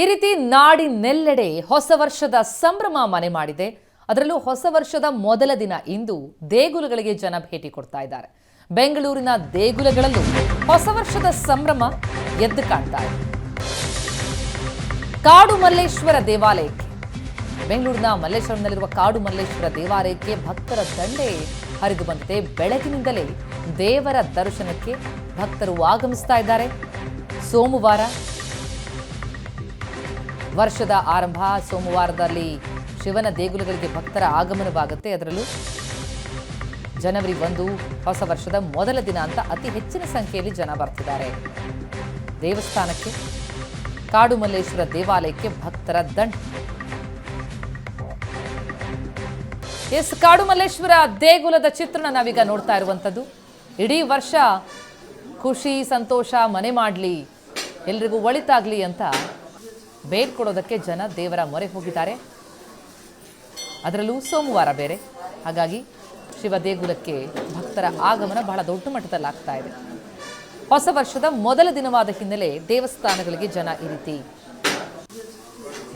ಈ ರೀತಿ ನಾಡಿನೆಲ್ಲೆಡೆ ಹೊಸ ವರ್ಷದ ಸಂಭ್ರಮ ಮನೆ ಮಾಡಿದೆ. ಅದರಲ್ಲೂ ಹೊಸ ವರ್ಷದ ಮೊದಲ ದಿನ ಇಂದು ದೇಗುಲಗಳಿಗೆ ಜನ ಭೇಟಿ ಕೊಡ್ತಾ ಇದ್ದಾರೆ. ಬೆಂಗಳೂರಿನ ದೇಗುಲಗಳಲ್ಲೂ ಹೊಸ ವರ್ಷದ ಸಂಭ್ರಮ ಎದ್ದು ಕಾಣ್ತಾ ಇದೆ. ಕಾಡು ಮಲ್ಲೇಶ್ವರ ದೇವಾಲಯಕ್ಕೆ, ಬೆಂಗಳೂರಿನ ಮಲ್ಲೇಶ್ವರಂನಲ್ಲಿರುವ ಕಾಡು ಮಲ್ಲೇಶ್ವರ ದೇವಾಲಯಕ್ಕೆ ಭಕ್ತರ ದಂಡೆ ಹರಿದು ಬಂದಿದೆ. ಬೆಳಗಿನಿಂದಲೇ ದೇವರ ದರ್ಶನಕ್ಕೆ ಭಕ್ತರು ಆಗಮಿಸ್ತಾ ಇದ್ದಾರೆ. ಸೋಮವಾರ ವರ್ಷದ ಆರಂಭ ಸೋಮವಾರದಲ್ಲಿ ಶಿವನ ದೇಗುಲಗಳಿಗೆ ಭಕ್ತರ ಆಗಮನವಾಗುತ್ತೆ. ಅದರಲ್ಲೂ ಜನವರಿ ಒಂದು ಹೊಸ ವರ್ಷದ ಮೊದಲ ದಿನ ಅಂತ ಅತಿ ಹೆಚ್ಚಿನ ಸಂಖ್ಯೆಯಲ್ಲಿ ಜನ ಬರ್ತಿದ್ದಾರೆ. ದೇವಸ್ಥಾನಕ್ಕೆ ಕಾಡು ಮಲ್ಲೇಶ್ವರ ದೇವಾಲಯಕ್ಕೆ ಭಕ್ತರ ದಂಡ. ಎಸ್ ಕಾಡು ಮಲ್ಲೇಶ್ವರ ದೇಗುಲದ ಚಿತ್ರಣ ನಾವೀಗ ನೋಡ್ತಾ ಇರುವಂಥದ್ದು. ಇಡೀ ವರ್ಷ ಖುಷಿ, ಸಂತೋಷ, ಮನೆ ಮಾಡಲಿ, ಎಲ್ರಿಗೂ ಒಳಿತಾಗ್ಲಿ ಅಂತ ಬೇಡ್ಕೊಡೋದಕ್ಕೆ ಜನ ದೇವರ ಮೊರೆ ಹೋಗಿದ್ದಾರೆ. ಅದರಲ್ಲೂ ಸೋಮವಾರ ಬೇರೆ. ಹಾಗಾಗಿ ಶಿವ ದೇಗುಲಕ್ಕೆ ಭಕ್ತರ ಆಗಮನ ಬಹಳ ದೊಡ್ಡ ಮಟ್ಟದಲ್ಲಿ ಆಗ್ತಾ ಇದೆ. ಹೊಸ ವರ್ಷದ ಮೊದಲ ದಿನವಾದ ಹಿನ್ನೆಲೆ ದೇವಸ್ಥಾನಗಳಿಗೆ ಜನ ಈ ರೀತಿ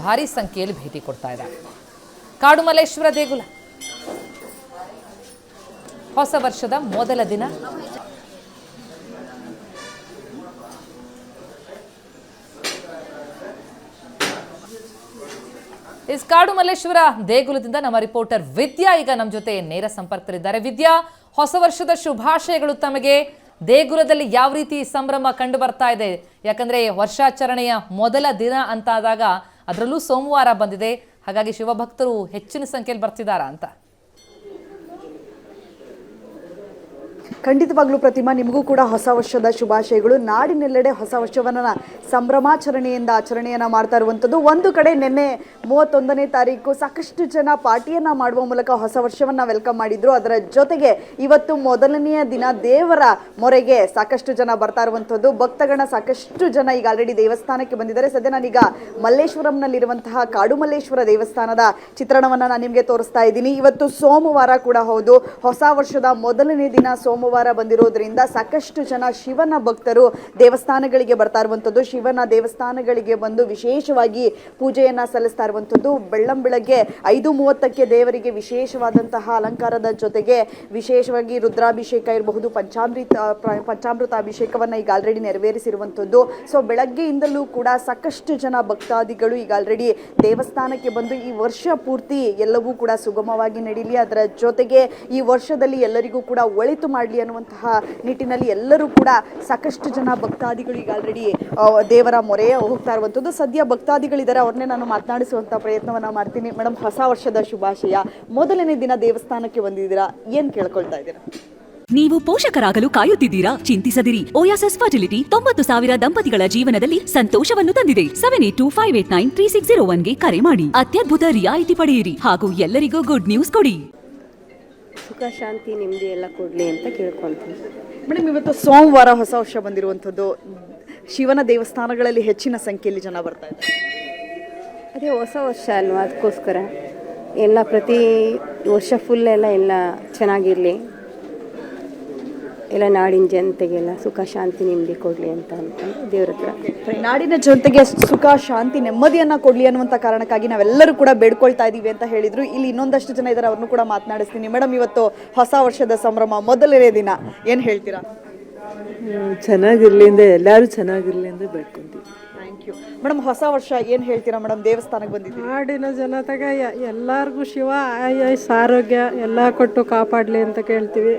ಭಾರಿ ಸಂಖ್ಯೆಯಲ್ಲಿ ಭೇಟಿ ಕೊಡ್ತಾ ಇದೆ ಕಾಡುಮಲ್ಲೇಶ್ವರ ದೇಗುಲ. ಹೊಸ ವರ್ಷದ ಮೊದಲ ದಿನ. ಇಸ್ ಕಾಡು ಮಲ್ಲೇಶ್ವರ, ದೇಗುಲದಿಂದ ನಮ್ಮ ರಿಪೋರ್ಟರ್ ವಿದ್ಯಾ ಈಗ ನಮ್ಮ ಜೊತೆ ನೇರ ಸಂಪರ್ಕದಲ್ಲಿದ್ದಾರೆ. ವಿದ್ಯಾ, ಹೊಸ ವರ್ಷದ ಶುಭಾಶಯಗಳು ತಮಗೆ. ದೇಗುಲದಲ್ಲಿ ಯಾವ ರೀತಿ ಸಂಭ್ರಮ ಕಂಡು ಬರ್ತಾ ಇದೆ? ಯಾಕಂದ್ರೆ ವರ್ಷಾಚರಣೆಯ ಮೊದಲ ದಿನ ಅಂತಾದಾಗ ಅದರಲ್ಲೂ ಸೋಮವಾರ ಬಂದಿದೆ. ಹಾಗಾಗಿ ಶಿವಭಕ್ತರು ಹೆಚ್ಚಿನ ಸಂಖ್ಯೆಯಲ್ಲಿ ಬರ್ತಿದ್ದಾರಾ ಅಂತ. ಖಂಡಿತವಾಗ್ಲೂ ಪ್ರತಿಮಾ, ನಿಮಗೂ ಕೂಡ ಹೊಸ ವರ್ಷದ ಶುಭಾಶಯಗಳು. ನಾಡಿನೆಲ್ಲೆಡೆ ಹೊಸ ವರ್ಷವನ್ನ ಸಂಭ್ರಮಾಚರಣೆಯಿಂದ ಆಚರಣೆಯನ್ನ ಮಾಡ್ತಾ ಇರುವಂಥದ್ದು ಒಂದು ಕಡೆ ನಿನ್ನೆ ಮೂವತ್ತೊಂದನೇ ತಾರೀಕು ಸಾಕಷ್ಟು ಜನ ಪಾರ್ಟಿಯನ್ನ ಮಾಡುವ ಮೂಲಕ ಹೊಸ ವರ್ಷವನ್ನ ವೆಲ್ಕಮ್ ಮಾಡಿದ್ರು. ಅದರ ಜೊತೆಗೆ ಇವತ್ತು ಮೊದಲನೆಯ ದಿನ ದೇವರ ಮೊರೆಗೆ ಸಾಕಷ್ಟು ಜನ ಬರ್ತಾ ಇರುವಂಥದ್ದು ಭಕ್ತಗಣ ಸಾಕಷ್ಟು ಜನ ಈಗ ಆಲ್ರೆಡಿ ದೇವಸ್ಥಾನಕ್ಕೆ ಬಂದಿದ್ದಾರೆ. ಸದ್ಯ ನಾನೀಗ ಮಲ್ಲೇಶ್ವರಂನಲ್ಲಿರುವಂತಹ ಕಾಡು ಮಲ್ಲೇಶ್ವರ ದೇವಸ್ಥಾನದ ಚಿತ್ರಣವನ್ನ ನಾನು ನಿಮಗೆ ತೋರಿಸ್ತಾ ಇದ್ದೀನಿ. ಇವತ್ತು ಸೋಮವಾರ ಕೂಡ ಹೌದು. ಹೊಸ ವರ್ಷದ ಮೊದಲನೇ ದಿನ ಸೋಮವಾರ ಬಂದಿರೋದ್ರಿಂದ ಸಾಕಷ್ಟು ಜನ ಶಿವನ ಭಕ್ತರು ದೇವಸ್ಥಾನಗಳಿಗೆ ಬರ್ತಾ ಇರುವಂಥದ್ದು ಶಿವನ ದೇವಸ್ಥಾನಗಳಿಗೆ ಬಂದು ವಿಶೇಷವಾಗಿ ಪೂಜೆಯನ್ನು ಸಲ್ಲಿಸ್ತಾ ಇರುವಂಥದ್ದು. ಬೆಳ್ಳಂ ಬೆಳಗ್ಗೆ ಐದು ಮೂವತ್ತಕ್ಕೆ ದೇವರಿಗೆ ವಿಶೇಷವಾದಂತಹ ಅಲಂಕಾರದ ಜೊತೆಗೆ ವಿಶೇಷವಾಗಿ ರುದ್ರಾಭಿಷೇಕ ಇರಬಹುದು, ಪಂಚಾಮೃತ ಪಂಚಾಮೃತ ಅಭಿಷೇಕವನ್ನು ಈಗ ಆಲ್ರೆಡಿ ನೆರವೇರಿಸಿರುವಂಥದ್ದು. ಸೊ ಬೆಳಗ್ಗೆಯಿಂದಲೂ ಕೂಡ ಸಾಕಷ್ಟು ಜನ ಭಕ್ತಾದಿಗಳು ಈಗ ಆಲ್ರೆಡಿ ದೇವಸ್ಥಾನಕ್ಕೆ ಬಂದು ಈ ವರ್ಷ ಪೂರ್ತಿ ಎಲ್ಲವೂ ಕೂಡ ಸುಗಮವಾಗಿ ನಡೀಲಿ. ಅದರ ಜೊತೆಗೆ ಈ ವರ್ಷದಲ್ಲಿ ಎಲ್ಲರಿಗೂ ಕೂಡ ಒಳಿತು ಮಾಡಲಿ ಅನ್ನುವಂತಹ ನಿಟ್ಟಿನಲ್ಲಿ ಎಲ್ಲರೂ ಕೂಡ ಸಾಕಷ್ಟು ಜನ ಭಕ್ತಾದಿಗಳು ಈಗ ಆಲ್ರೆಡಿ ದೇವರ ಮೊರೆ ಹೋಗ್ತಾ ಇರುವಂಥದ್ದು. ಸದ್ಯ ಭಕ್ತಾದಿಗಳಿದ್ದಾರೆ ಅವ್ರನ್ನೇ ನಾನು ಮಾತನಾಡಿಸುವಂಥ ಪ್ರಯತ್ನವನ್ನ ಮಾಡ್ತೀನಿ. ಮೇಡಮ್ ಹೊಸ ವರ್ಷದ ಶುಭಾಶಯ. ಮೊದಲನೇ ದಿನ ದೇವಸ್ಥಾನಕ್ಕೆ ಬಂದಿದ್ದೀರಾ? ಏನು ಕೇಳ್ಕೊಳ್ತಾ ಇದ್ದೀರಾ? ನೀವು ಪೋಷಕರಾಗಲು ಕಾಯುತ್ತಿದ್ದೀರಾ? ಚಿಂತಿಸದಿರಿ. ಓಯಾಸಸ್ ಫರ್ಟಿಲಿಟಿ ತೊಂಬತ್ತು ಸಾವಿರ ದಂಪತಿಗಳ ಜೀವನದಲ್ಲಿ ಸಂತೋಷವನ್ನು ತಂದಿದೆ. Seven eight two five eight nine three six zero ಒನ್ಗೆ ಕರೆ ಮಾಡಿ. ಅತ್ಯದ್ಭುತ ರಿಯಾಯಿತಿ ಪಡೆಯಿರಿ. ಹಾಗೂ ಎಲ್ಲರಿಗೂ ಗುಡ್ ನ್ಯೂಸ್ ಕೊಡಿ. ಸುಖ ಶಾಂತಿ ನೆಮ್ಮದಿ ಎಲ್ಲ ಕೊಡಲಿ ಅಂತ ಕೇಳ್ಕೊಳ್ತೀನಿ ಮೇಡಮ್ ಇವತ್ತು ಸೋಮವಾರ ಹೊಸ ವರ್ಷ ಬಂದಿರುವಂಥದ್ದು. ಶಿವನ ದೇವಸ್ಥಾನಗಳಲ್ಲಿ ಹೆಚ್ಚಿನ ಸಂಖ್ಯೆಯಲ್ಲಿ ಜನ ಬರ್ತಾ ಇದ್ದಾರೆ. ಅದೇ ಹೊಸ ವರ್ಷ ಅಲ್ವಾ? ಅದಕ್ಕೋಸ್ಕರ. ಎಲ್ಲ ಪ್ರತಿ ವರ್ಷ ಫುಲ್ ಎಲ್ಲ ಎಲ್ಲ ಚೆನ್ನಾಗಿರಲಿ. ಎಲ್ಲ ನಾಡಿನ ಜನತೆಗೆಲ್ಲ ಸುಖ ಶಾಂತಿ ನೆಮ್ಮದಿ ಕೊಡಲಿ ಅಂತ ಅನ್ಕೊಂಡು ದೇವ್ರ ಹತ್ರ. ನಾಡಿನ ಜನತೆಗೆ ಸುಖ ಶಾಂತಿ ನೆಮ್ಮದಿಯನ್ನು ಕೊಡಲಿ ಅನ್ನುವಂಥ ಕಾರಣಕ್ಕಾಗಿ ನಾವೆಲ್ಲರೂ ಕೂಡ ಬೇಡ್ಕೊಳ್ತಾ ಇದ್ದೀವಿ ಅಂತ ಹೇಳಿದರು. ಇಲ್ಲಿ ಇನ್ನೊಂದಷ್ಟು ಜನ ಇದ್ದಾರೆ ಅವ್ರನ್ನೂ ಕೂಡ ಮಾತನಾಡಿಸ್ತೀನಿ. ಮೇಡಮ್ ಇವತ್ತು ಹೊಸ ವರ್ಷದ ಸಂಭ್ರಮ ಮೊದಲನೇ ದಿನ. ಏನು ಹೇಳ್ತೀರಾ? ಚೆನ್ನಾಗಿರ್ಲಿ ಅಂದ್ರೆ ಎಲ್ಲರೂ ಚೆನ್ನಾಗಿರ್ಲಿ ಅಂತ ಬೇಡ್ಕೊಂತೀವಿ. ಥ್ಯಾಂಕ್ ಯು ಮೇಡಮ್ ಹೊಸ ವರ್ಷ ಏನು ಹೇಳ್ತೀರಾ ಮೇಡಮ್ ದೇವಸ್ಥಾನಕ್ಕೆ ಬಂದಿದ್ದೀವಿ ಹಾಡಿನ ಜನತೆಗೆ ಯ- ಎಲ್ಲರಿಗೂ ಶಿವ ಆಯಸ್ ಆರೋಗ್ಯ ಎಲ್ಲ ಕೊಟ್ಟು ಕಾಪಾಡಲಿ ಅಂತ ಕೇಳ್ತೀವಿ.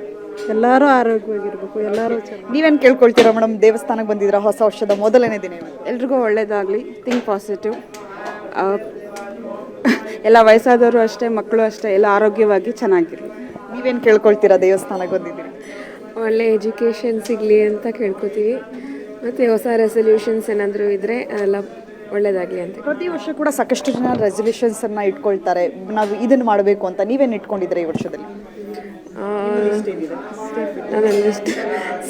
ಎಲ್ಲರೂ ಆರೋಗ್ಯವಾಗಿರ್ಬೇಕು ಎಲ್ಲರೂ ಚೆನ್ನಾಗಿ ನೀವೇನು ಕೇಳ್ಕೊಳ್ತೀರಾ ಮೇಡಮ್ ದೇವಸ್ಥಾನಕ್ಕೆ ಬಂದಿದ್ದೀರಾ ಹೊಸ ವರ್ಷದ ಮೊದಲನೇ ದಿನ. ಎಲ್ರಿಗೂ ಒಳ್ಳೆಯದಾಗಲಿ ಥಿಂಕ್ ಪಾಸಿಟಿವ್ ಎಲ್ಲ ವಯಸ್ಸಾದವರು ಅಷ್ಟೇ ಮಕ್ಕಳು ಅಷ್ಟೇ ಎಲ್ಲ ಆರೋಗ್ಯವಾಗಿ ಚೆನ್ನಾಗಿರಲಿ. ನೀವೇನು ಕೇಳ್ಕೊಳ್ತೀರಾ ದೇವಸ್ಥಾನಕ್ಕೆ ಬಂದಿದ್ದೀರಿ? ಒಳ್ಳೆ ಎಜುಕೇಷನ್ ಸಿಗಲಿ ಅಂತ ಕೇಳ್ಕೊತೀವಿ. ಮತ್ತು ಹೊಸ ರೆಸೊಲ್ಯೂಷನ್ಸ್ ಏನಾದರೂ ಇದ್ದರೆ ಅದೆಲ್ಲ ಒಳ್ಳೆಯದಾಗಲಿ ಅಂತ. ಪ್ರತಿ ವರ್ಷ ಕೂಡ ಸಾಕಷ್ಟು ಜನ ರೆಸಲ್ಯೂಷನ್ಸ್ ಅನ್ನ ಇಟ್ಕೊಳ್ತಾರೆ. ನಾವು ಇದನ್ನು ಮಾಡಬೇಕು ಅಂತ ನೀವೇನು ಇಟ್ಕೊಂಡಿದ್ರೆ ಈ ವರ್ಷದಲ್ಲಿ? ನಾನೆಲ್ಲ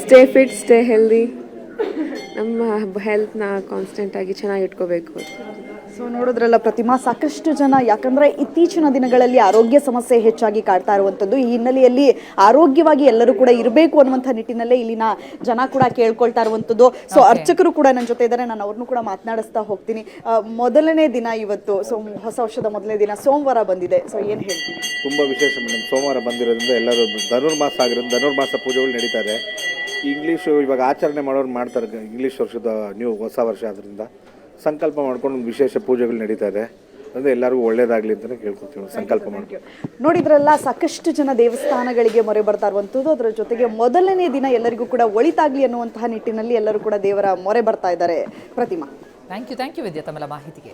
ಸ್ಟೇ ಫಿಟ್ ಸ್ಟೇ ಹೆಲ್ದಿ ನಮ್ಮ ಹೆಲ್ತ್ನ ಕಾನ್ಸ್ಟೆಂಟಾಗಿ ಚೆನ್ನಾಗಿ ಇಟ್ಕೋಬೇಕು. ಸೊ ನೋಡಿದ್ರಲ್ಲ ಪ್ರತಿಮಾ ಸಾಕಷ್ಟು ಜನ ಯಾಕಂದ್ರೆ ಇತ್ತೀಚಿನ ದಿನಗಳಲ್ಲಿ ಆರೋಗ್ಯ ಸಮಸ್ಯೆ ಹೆಚ್ಚಾಗಿ ಕಾಡ್ತಾ ಇರುವಂಥದ್ದು. ಈ ಹಿನ್ನೆಲೆಯಲ್ಲಿ ಆರೋಗ್ಯವಾಗಿ ಎಲ್ಲರೂ ಕೂಡ ಇರಬೇಕು ಅನ್ನುವಂಥ ನಿಟ್ಟಿನಲ್ಲೇ ಇಲ್ಲಿನ ಜನ ಕೂಡ ಕೇಳ್ಕೊಳ್ತಾ ಇರುವಂಥದ್ದು. ಸೊ ಅರ್ಚಕರು ಕೂಡ ನನ್ನ ಜೊತೆ ಇದ್ದಾರೆ ನಾನು ಅವ್ರನ್ನೂ ಕೂಡ ಮಾತನಾಡಿಸ್ತಾ ಹೋಗ್ತೀನಿ. ಆ, ಮೊದಲನೇ ದಿನ ಇವತ್ತು ಸೊ ಹೊಸ ವರ್ಷದ ಮೊದಲನೇ ದಿನ ಸೋಮವಾರ ಬಂದಿದೆ. ಸೊ ಏನು ಹೇಳ್ತೀನಿ ತುಂಬ ವಿಶೇಷ ಮೇಡಮ್. ಸೋಮವಾರ ಬಂದಿರೋದ್ರಿಂದ ಎಲ್ಲರೂ ಧನುರ್ಮಾಸ ಆಗಿರೋದು ಧನುರ್ಮಾಸ ಪೂಜೆಗಳು ನಡೀತಾರೆ. ಇದೆ ಇಂಗ್ಲೀಷು ಇವಾಗ ಆಚರಣೆ ಮಾಡೋರು ಮಾಡ್ತಾರೆ. ಇಂಗ್ಲೀಷ್ ವರ್ಷದ ನ್ಯೂ ಹೊಸ ವರ್ಷ ಆದ್ದರಿಂದ ಸಂಕಲ್ಪ ಮಾಡ್ಕೊಂಡು ವಿಶೇಷ ಪೂಜೆಗಳು ನಡೀತಾ ಇದೆ. ಅಂದ್ರೆ ಎಲ್ಲರಿಗೂ ಒಳ್ಳೇದಾಗಲಿ ಅಂತ ಕೇಳ್ಕೊತೀವಿ ಸಂಕಲ್ಪ ಮಾಡ್ಕೊಂಡು. ನೋಡಿದ್ರಲ್ಲ ಸಾಕಷ್ಟು ಜನ ದೇವಸ್ಥಾನಗಳಿಗೆ ಮೊರೆ ಬರ್ತಾ ಇರುವಂಥದ್ದು. ಅದರ ಜೊತೆಗೆ ಮೊದಲನೇ ದಿನ ಎಲ್ಲರಿಗೂ ಕೂಡ ಒಳಿತಾಗ್ಲಿ ಅನ್ನುವಂತಹ ನಿಟ್ಟಿನಲ್ಲಿ ಎಲ್ಲರೂ ಕೂಡ ದೇವರ ಮೊರೆ ಬರ್ತಾ ಇದ್ದಾರೆ. Pratima. Thank you thank you Vidya ತಮ್ಮೆಲ್ಲ ಮಾಹಿತಿಗೆ.